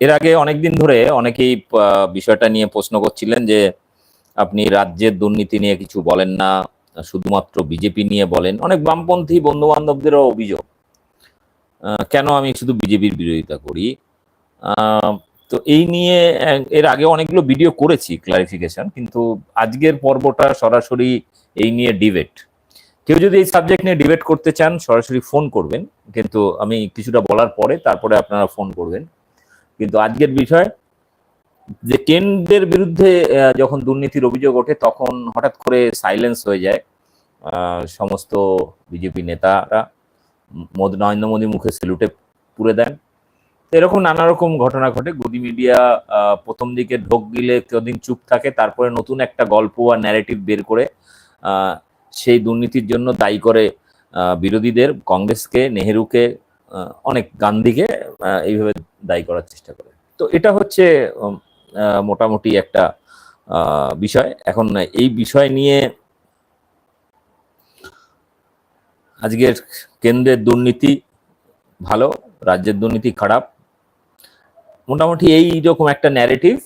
এর আগে অনেকদিন ধরে অনেকেই বিষয়টা নিয়ে প্রশ্ন করছিলেন যে, আপনি রাজ্যের দুর্নীতি নিয়ে কিছু বলেন না, শুধুমাত্র বিজেপি নিয়ে বলেন। অনেক বামপন্থী বন্ধু বান্ধবদেরও অভিযোগ কেন আমি শুধু বিজেপির বিরোধিতা করি? তো এই নিয়ে এর আগে অনেকগুলো ভিডিও করেছি ক্লারিফিকেশন কিন্তু আজকের পর্বটা সরাসরি এই নিয়ে ডিবেট কেউ যদি এই সাবজেক্ট নিয়ে ডিবেট করতে চান, সরাসরি ফোন করবেন। কিন্তু আমি কিছুটা বলার পরে তারপরে আপনারা ফোন করবেন। কিন্তু আজকের বিষয়, যে কেন্দ্রের বিরুদ্ধে যখন দুর্নীতির অভিযোগ ওঠে, তখন হঠাৎ করে সাইলেন্স হয়ে যায়। সমস্ত বিজেপি নেতারা মোদ, নরেন্দ্র মোদী মুখে সেলুটে পুরে দেন। এরকম নানা রকম ঘটনা ঘটে। গদি মিডিয়া প্রথম দিকে ঢোক গিলে কদিন চুপ থাকে, তারপরে নতুন একটা গল্প আর ন্যারেটিভ বের করে সেই দুর্নীতির জন্য দায়ী করে বিরোধীদের, কংগ্রেসকে, নেহেরুকে অনেক গান্ধীকে এইভাবে দায়ী করার চেষ্টা করে। তো এটা হচ্ছে মোটামুটি একটা বিষয়। এখন এই বিষয় নিয়ে আজকের কেন্দ্রের দুর্নীতি ভালো, রাজ্যের দুর্নীতি খারাপ। মোটামুটি এই রকম একটা ন্যারেটিভ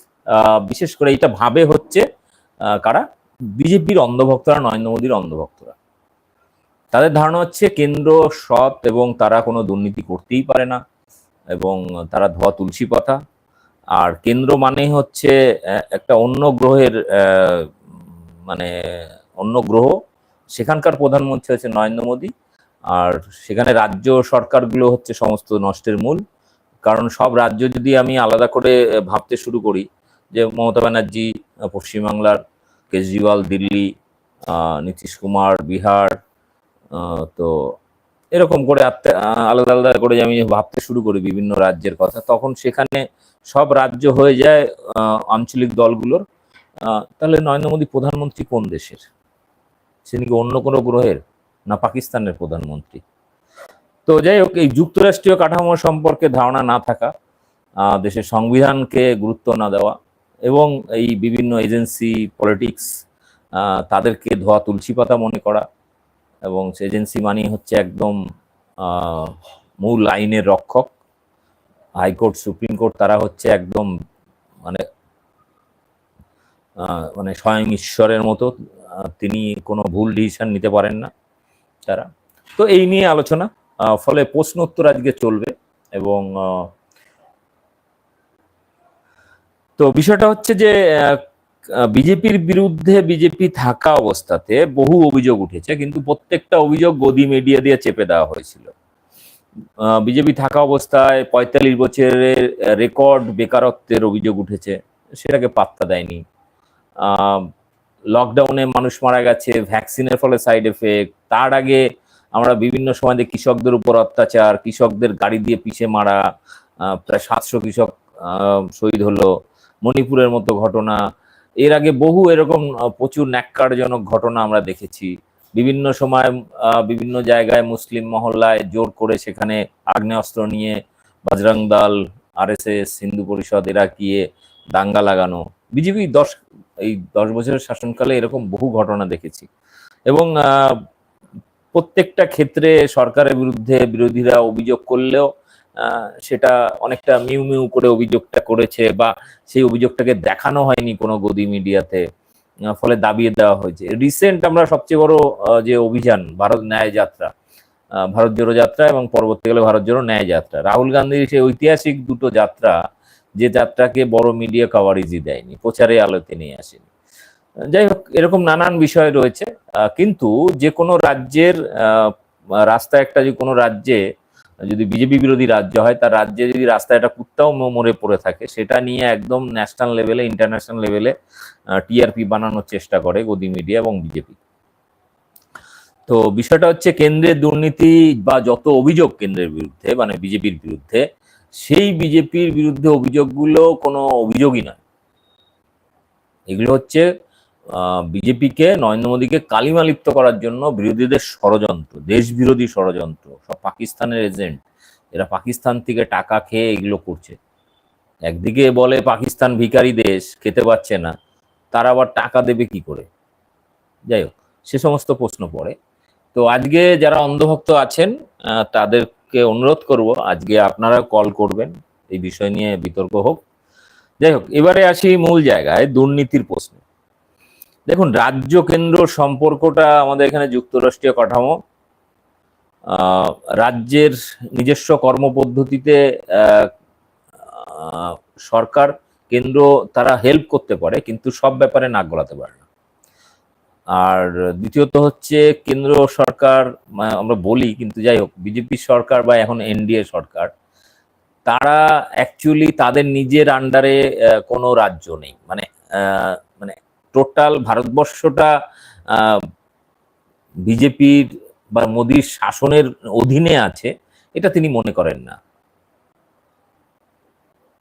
বিশেষ করে এটা ভাবে হচ্ছে কারা? বিজেপির অন্ধভক্তরা নরেন্দ্র মোদীর অন্ধভক্তরা। তাদের ধারণা হচ্ছে কেন্দ্র সৎ এবং তারা কোনো দুর্নীতি করতেই পারে না এবং তারা ধোয়া তুলসী পাতা। আর কেন্দ্র মানে হচ্ছে একটা অন্য গ্রহের মানে অন্য গ্রহ। সেখানকার প্রধানমন্ত্রী হচ্ছে নরেন্দ্র মোদী। আর সেখানে রাজ্য সরকারগুলো হচ্ছে সমস্ত নষ্টের মূল। কারণ সব রাজ্য যদি আমি আলাদা করে ভাবতে শুরু করি, যে মমতা ব্যানার্জি, পশ্চিমবাংলার কেজরিওয়াল, দিল্লি নীতিশ কুমার, বিহার তো এরকম করে আলাদা আলাদা করে আমি ভাবতে শুরু করি বিভিন্ন রাজ্যের কথা, তখন সেখানে সব রাজ্য হয়ে যায় আঞ্চলিক দলগুলোর। তাহলে নরেন্দ্র মোদী প্রধানমন্ত্রী কোন দেশের? সে নাকি অন্য কোনো গ্রহের? না পাকিস্তানের প্রধানমন্ত্রী? তো যাই হোক, এই যুক্তরাষ্ট্রীয় কাঠামো সম্পর্কে ধারণা না থাকা দেশের সংবিধানকে গুরুত্ব না দেওয়া এবং এই বিভিন্ন এজেন্সি, পলিটিক্স তাদেরকে ধোয়া তুলসী পাতা মনে করা এবং এজেন্সি মানি হচ্ছে একদম মূল আইনের রক্ষক। হাইকোর্ট, সুপ্রিম কোর্ট তারা হচ্ছে একদম মানে মানে স্বয়ং ঈশ্বরের মতো তিনি কোনো ভুল ডিসিশন নিতে পারেন না তারা। তো এই নিয়ে আলোচনা ফলে প্রশ্ন উত্তর আজকে চলবে এবং তো বিষয়টা হচ্ছে যে বিজেপির বিরুদ্ধে বিজেপি থাকা অবস্থাতে বহু অভিযোগ উঠেছে, কিন্তু প্রত্যেকটা অভিযোগ গদি মিডিয়া দিয়ে চেপে দেওয়া হয়েছিল। বিজেপি থাকা অবস্থায় পঁয়তাল্লিশ বছরের রেকর্ড বেকারত্বের অভিযোগ উঠেছে, সেটাকে পাত্তা দেয়নি। লকডাউনে মানুষ মারা গেছে, ভ্যাকসিনের ফলে সাইড এফেক্ট, তার আগে আমরা বিভিন্ন সময় কৃষকদের উপর অত্যাচার, কৃষকদের গাড়ি দিয়ে পিষে মারা প্রায় সাতশো কৃষক শহীদ হলো। মণিপুরের মতো ঘটনা। এর আগে বহু এরকম প্রচুর ন্যাক্কারজনক ঘটনা আমরা দেখেছি। বিভিন্ন সময় বিভিন্ন জায়গায় মুসলিম মহল্লায় জোর করে সেখানে আগ্নেয়াস্ত্র নিয়ে বজরং দল, আরএসএস হিন্দু পরিষদ, এরা গিয়ে দাঙ্গা লাগানো। বিজেপি দশ, এই দশ বছরের শাসনকালে এরকম বহু ঘটনা দেখেছি। এবং প্রত্যেকটা ক্ষেত্রে সরকারের বিরুদ্ধে বিরোধীরা অভিযোগ করলেও সেটা অনেকটা মিউ মিউ করে অভিযোগটা করেছে বা সেই অভিযোগটাকে দেখানো হয়নি কোনো গদি মিডিয়াতে ফলে দাবিয়ে দেওয়া হয়েছে। রিসেন্ট আমরা সবচেয়ে বড় যে অভিযান ভারত ন্যায় যাত্রা ভারত জোড়ো যাত্রা এবং পরবর্তীকালে ভারত জোড়ো ন্যায় যাত্রা। রাহুল গান্ধীর সেই ঐতিহাসিক দুটো যাত্রা যে যাত্রাকে বড় মিডিয়া কাভারেজই দেয়নি প্রচারে আলোতে নিয়ে আসেনি। যাই হোক এরকম নানান বিষয় রয়েছে কিন্তু যে কোনো রাজ্যের আহ, রাস্তায় একটা যে কোনো রাজ্যে যদি বিজেপি বিরোধী রাজ্য হয়, তার রাজ্যে যদি রাস্তায় একটা কুত্তাও মরে পড়ে থাকে, সেটা নিয়ে একদম ন্যাশনাল লেভেলে ইন্টারন্যাশনাল লেভেলে টিআরপি বানানোর চেষ্টা করে গদি মিডিয়া এবং বিজেপি। তো বিষয়টা হচ্ছে কেন্দ্রের দুর্নীতি বা যত অভিযোগ কেন্দ্রের বিরুদ্ধে মানে বিজেপির বিরুদ্ধে, সেই বিজেপির বিরুদ্ধে অভিযোগগুলো কোনো অভিযোগই নয়। এগুলো হচ্ছে বিজেপিকে, নরেন্দ্র মোদীকে কালিমালিপ্ত করার জন্য বিরোধীদের ষড়যন্ত্র দেশ বিরোধী ষড়যন্ত্র, সব পাকিস্তানের এজেন্ট, এরা পাকিস্তান থেকে টাকা খেয়ে এগুলো করছে। একদিকে বলে পাকিস্তান ভিখারি দেশ, খেতে পাচ্ছে না, তারা আবার টাকা দেবে কি করে? যাই হোক, সে সমস্ত প্রশ্ন পড়ে। তো আজকে যারা অন্ধভক্ত আছেন তাদেরকে অনুরোধ করব, আজকে আপনারা কল করবেন, এই বিষয় নিয়ে বিতর্ক হোক। যাই হোক, এবারে আসি মূল জায়গায় দুর্নীতির প্রশ্ন। দেখুন, রাজ্য কেন্দ্র সম্পর্কটা আমাদের এখানে যুক্তরাষ্ট্রীয় কাঠামো। রাজ্যের নিজস্ব কর্মপদ্ধতিতে সরকার, কেন্দ্র তারা হেল্প করতে পারে, কিন্তু সব ব্যাপারে নাক গলাতে পারে না। আর দ্বিতীয়ত হচ্ছে, কেন্দ্র সরকার মা- আমরা বলি, কিন্তু যাই হোক, বিজেপি সরকার বা এখন এনডিএ সরকার, তারা অ্যাকচুয়ালি তাদের নিজের আন্ডারে কোনো রাজ্য নেই। মানে মানে টোটাল ভারতবর্ষটা বিজেপির বা মোদির শাসনের অধীনে আছে, এটা তিনি মনে করেন না।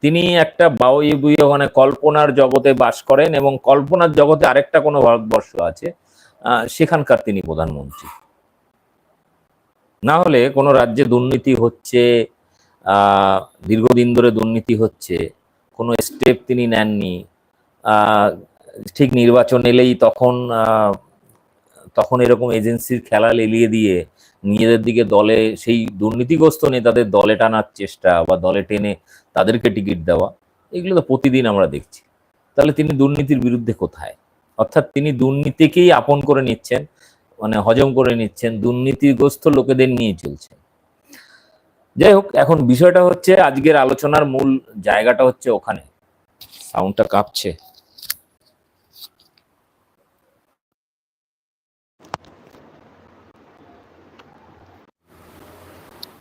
তিনি একটা বাউই বুয়ে মানে কল্পনার জগতে বাস করেন এবং কল্পনার জগতে আরেকটা কোনো ভারতবর্ষ আছে সেখানকার তিনি প্রধানমন্ত্রী। না হলে কোনো রাজ্যে দুর্নীতি হচ্ছে দীর্ঘদিন ধরে দুর্নীতি হচ্ছে, কোনো স্টেপ তিনি নেননি ঠিক নির্বাচন এলেই তখন তখন এরকম এজেন্সির খেলা লেলিয়ে দিয়ে নিজেদের দিকে দলে, সেই দুর্নীতিগ্রস্ত নেতাদের দলে টানার চেষ্টা বা দলে টেনে তাদেরকে টিকিট দেওয়া, এগুলো তো প্রতিদিন আমরা দেখছি। তাহলে তিনি দুর্নীতির বিরুদ্ধে কোথায়? অর্থাৎ তিনি দুর্নীতিকেই আপন করে নিচ্ছেন মানে হজম করে নিচ্ছেন, দুর্নীতিগ্রস্ত লোকেদের নিয়ে চলছেন। যাই হোক, এখন বিষয়টা হচ্ছে আজকের আলোচনার মূল জায়গাটা হচ্ছে ওখানে। সাউন্ডটা কাঁপছে।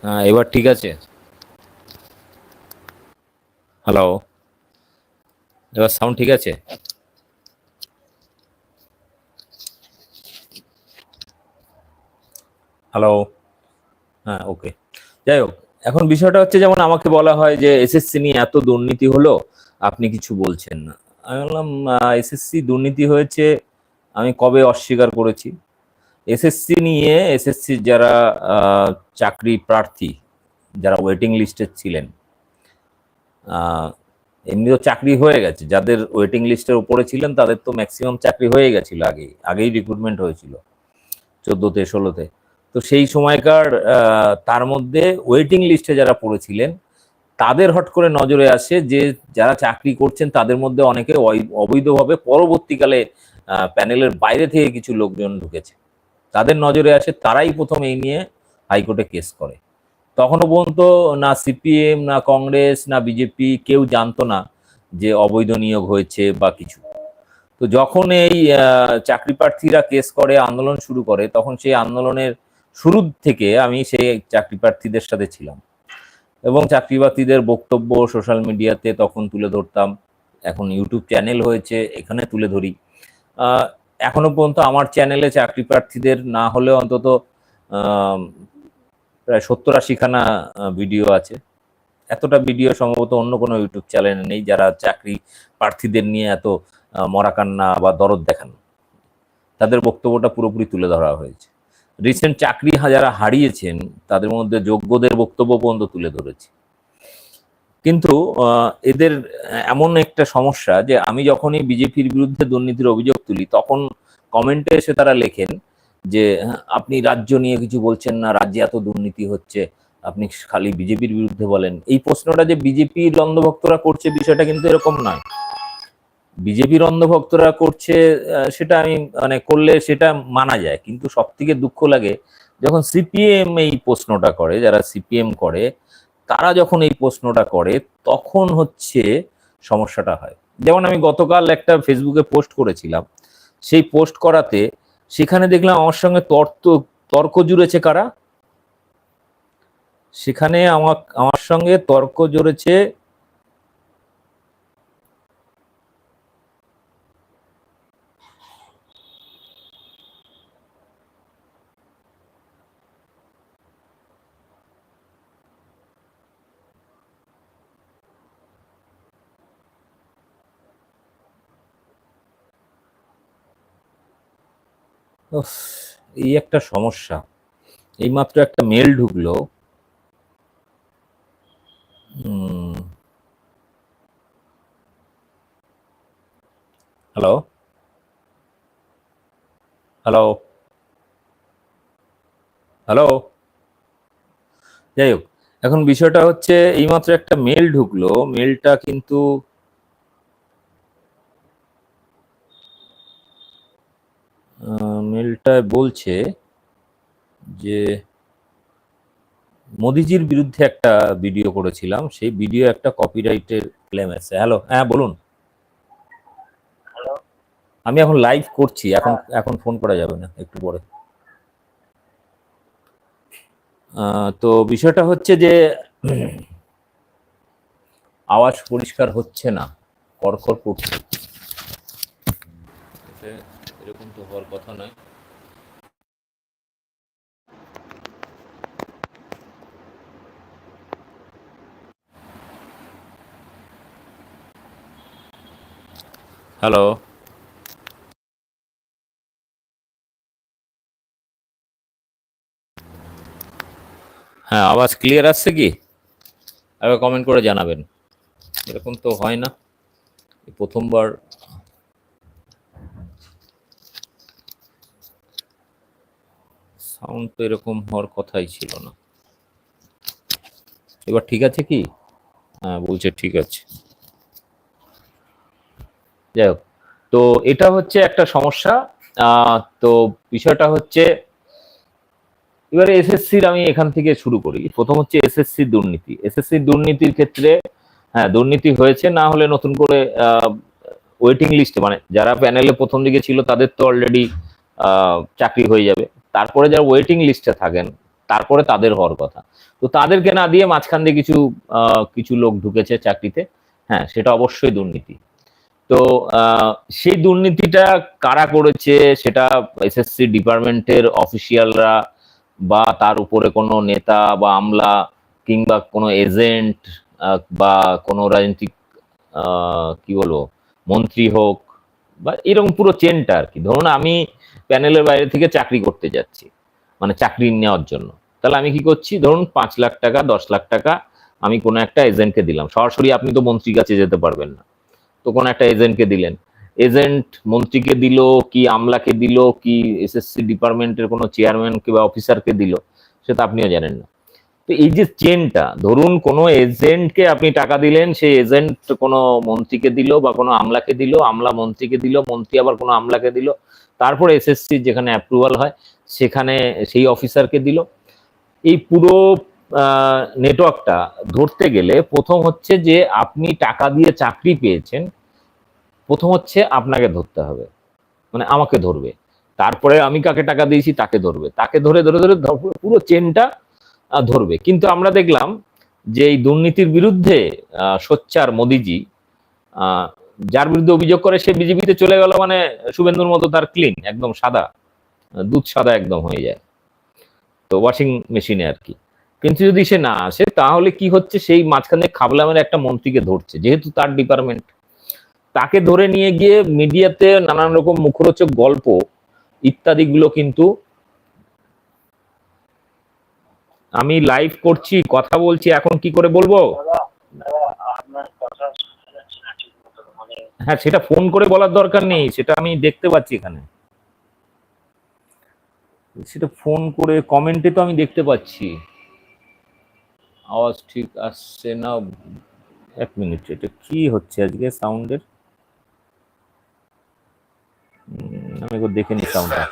হ্যাঁ এবার ঠিক আছে। হ্যালো এবার সাউন্ড ঠিক আছে? হ্যালো হ্যাঁ ওকে যাই হোক, এখন বিষয়টা হচ্ছে যেমন আমাকে বলা হয় যে এসএসসি নিয়ে এত দুর্নীতি হলো, আপনি কিছু বলছেন না। আমি বললাম এসএসসি দুর্নীতি হয়েছে, আমি কবে অস্বীকার করেছি? এসএসসি নিয়ে এসএসসি যারা চাকরি প্রার্থী যারা ওয়েটিং লিস্টে ছিলেন। আহ, এমনি তো চাকরি হয়ে গেছে। যাদের ওয়েটিং লিস্টের উপরে ছিলেন তাদের তো ম্যাক্সিমাম চাকরি হয়ে গেছিল আগেই আগেই রিক্রুটমেন্ট হয়েছিল চোদ্দোতে ষোলোতে। তো সেই সময়কার তার মধ্যে ওয়েটিং লিস্টে যারা পড়েছিলেন তাদের হট করে নজরে আসে যে যারা চাকরি করছেন তাদের মধ্যে অনেকে অবৈধভাবে পরবর্তীকালে প্যানেলের বাইরে থেকে কিছু লোকজন ঢুকেছে। তাদের নজরে আসে তারাই প্রথম এই নিয়ে হাইকোর্টে কেস করে। তখনও পর্যন্ত না সিপিএম, না কংগ্রেস, না বিজেপি কেউ জানতো না যে অবৈধ নিয়োগ হয়েছে বা কিছু। তো যখন এই চাকরি প্রার্থীরা কেস করে, আন্দোলন শুরু করে, তখন সেই আন্দোলনের শুরু থেকে আমি সেই চাকরি প্রার্থীদের সাথে ছিলাম। এবং চাকরি প্রার্থীদের বক্তব্য সোশ্যাল মিডিয়াতে তখন তুলে ধরতাম। এখন ইউটিউব চ্যানেল হয়েছে, এখানে তুলে ধরি। এখনও পর্যন্ত আমার চ্যানেলে চাকরি প্রার্থীদের না হলেও অন্তত প্রায় সত্তর আশিখানা ভিডিও আছে। এতটা ভিডিও সম্ভবত অন্য কোনো ইউটিউব চ্যানেলে নেই যারা চাকরি প্রার্থীদের নিয়ে এত মরাকান্না বা দরদ দেখান। তাদের বক্তব্যটা পুরোপুরি তুলে ধরা হয়েছে। রিসেন্ট চাকরি যারা হারিয়েছেন, তাদের মধ্যে যোগ্যদের বক্তব্য পর্যন্ত তুলে ধরেছি। কিন্তু এদের এমন একটা সমস্যা যে আমি যখনই বিজেপির বিরুদ্ধে দুর্নীতির অভিযোগ তুলি, তখন কমেন্টে এসে তারা লেখেন যে, আপনি রাজ্য নিয়ে কিছু বলছেন না, রাজ্যে এত দুর্নীতি হচ্ছে, আপনি খালি বিজেপির বিরুদ্ধে বলেন। এই প্রশ্নটা যে বিজেপির অন্ধভক্তরা করছে বিষয়টা কিন্তু এরকম নয়। বিজেপির অন্ধভক্তরা করছে সেটা আমি মানে করলে সেটা মানা যায়। কিন্তু সব থেকে দুঃখ লাগে, যখন সিপিএম এই প্রশ্নটা করে, যারা সিপিএম করে, তারা যখন এই প্রশ্নটা করে, তখন হচ্ছে সমস্যাটা হয়। যেমন আমি গতকাল একটা ফেসবুকে পোস্ট করেছিলাম। সেই পোস্ট করাতে সেখানে দেখলাম আমার সঙ্গে তর্ক তর্ক জুড়েছে কারা? সেখানে আমার আমার সঙ্গে তর্ক জুড়েছে এই একটা সমস্যা। এইমাত্র একটা মেল ঢুকলো। হ্যালো হ্যালো হ্যালো যাই হোক এখন বিষয়টা হচ্ছে, এইমাত্র একটা মেল ঢুকলো। মেলটা কিন্তু মেলটায় বলছে যে মোদিজির বিরুদ্ধে একটা ভিডিও করেছিলাম সেই ভিডিও একটা কপিরাইটের ক্লেম আছে হ্যালো হ্যাঁ বলুন। আমি এখন লাইভ করছি এখন এখন ফোন করা যাবে না একটু পরে। তো বিষয়টা হচ্ছে যে আওয়াজ পরিষ্কার হচ্ছে না করকর করছে। এরকম তো হওয়ার কথা নয়। হ্যালো হ্যাঁ আওয়াজ ক্লিয়ার আসছে কি? আবার কমেন্ট করে জানাবেন। এরকম তো হয় না। প্রথমবার সাউন্ড তো এরকম হওয়ার কথাই ছিল না। এবার ঠিক আছে কি? হ্যাঁ বলছে ঠিক আছে। যাই হোক, তো এটা হচ্ছে একটা সমস্যা। তো বিষয়টা হচ্ছে, এবারে এসএসসির আমি এখান থেকে শুরু করি। প্রথম হচ্ছে এসএসসি দুর্নীতি। এসএসসি দুর্নীতির ক্ষেত্রে হ্যাঁ দুর্নীতি হয়েছে, না হলে নতুন করে ওয়েটিং লিস্টে মানে যারা প্যানেলে প্রথম দিকে ছিল, তাদের তো অলরেডি চাকরি হয়ে যাবে। তারপরে যারা ওয়েটিং লিস্টে থাকেন, তারপরে তাদের হওয়ার কথা। তো তাদেরকে না দিয়ে মাঝখান দিয়ে কিছু কিছু লোক ঢুকেছে চাকরিতে হ্যাঁ সেটা অবশ্যই দুর্নীতি। তো সেই দুর্নীতিটা কারা করেছে সেটা এসএসসি ডিপার্টমেন্টের অফিসিয়ালরা বা তার উপরে কোনো নেতা বা আমলা কিংবা কোনো এজেন্ট বা কোনো রাজনৈতিক কি বলব, মন্ত্রী হোক বা এরকম পুরো চেনটা আর কি। ধরুন আমি প্যানেলের বাইরে থেকে চাকরি করতে যাচ্ছি মানে চাকরি নেওয়ার জন্য। তাহলে আমি কি করছি? ধরুন পাঁচ লাখ টাকা, দশ লাখ টাকা আমি কোনো একটা এজেন্টকে দিলাম। সরাসরি আপনি তো মন্ত্রীর কাছে যেতে পারবেন না। তো কোনো একটা এজেন্টকে দিলেন। এজেন্ট মন্ত্রীকে দিল, কি আমলাকে দিল, কি এসএসসি ডিপার্টমেন্টের কোনো চেয়ারম্যানকে বা অফিসারকে দিল সেটা আপনিও জানেন না। তো এই যে চেনটা, ধরুন কোনো এজেন্টকে আপনি টাকা দিলেন, সেই এজেন্ট কোনো মন্ত্রীকে দিল বা কোনো আমলাকে দিল, আমলা মন্ত্রীকে দিল, মন্ত্রী আবার কোনো আমলাকে দিল তারপরে এসএসসি যেখানে অ্যাপ্রুভাল হয়, সেখানে সেই অফিসারকে দিল। এই পুরো নেটওয়ার্কটা ধরতে গেলে প্রথম হচ্ছে যে আপনি টাকা দিয়ে চাকরি পেয়েছেন, প্রথম হচ্ছে আপনাকে ধরতে হবে। মানে আমাকে ধরবে। তারপরে আমি কাকে টাকা দিয়েছি তাকে ধরবে। তাকে ধরে ধরে ধরে পুরো চেনটা ধরবে। কিন্তু আমরা দেখলাম যে এই দুর্নীতির বিরুদ্ধে সোচ্চার মোদিজি যার বিরুদ্ধে অভিযোগ করে সে বিজেপিতে চলে গেল মানে শুভেন্দুর মতো তার ক্লিন একদম সাদা, দুধ সাদা একদম হয়ে যায়। তো ওয়াশিং মেশিনে আর কি। কিন্তু যদি সে না আসে, তাহলে কি হচ্ছে? সেই মাঝখানে খাবলামের একটা মন্ত্রীকে ধরছে, যেহেতু তার ডিপার্টমেন্ট তাকে ধরে নিয়ে গিয়ে মিডিয়াতে নানান রকম মুখরোচক গল্প, ইত্যাদিগুলো কিন্তু আমি লাইভ করছি, কথা বলছি, এখন কি করে বলব দাদা দাদা আপনার কথা শোনা যাচ্ছে না ঠিক মতো মানে হ্যাঁ সেটা ফোন করে বলার দরকার নেই, সেটা আমি দেখতে পাচ্ছি এখানে। সেটা ফোন করে কমেন্টে তো আমি দেখতে পাচ্ছি। আওয়াজ ঠিক আসছে না, এক মিনিট এটা কি হচ্ছে আজকে সাউন্ডের আমি দেখে নি সাউন্ডটা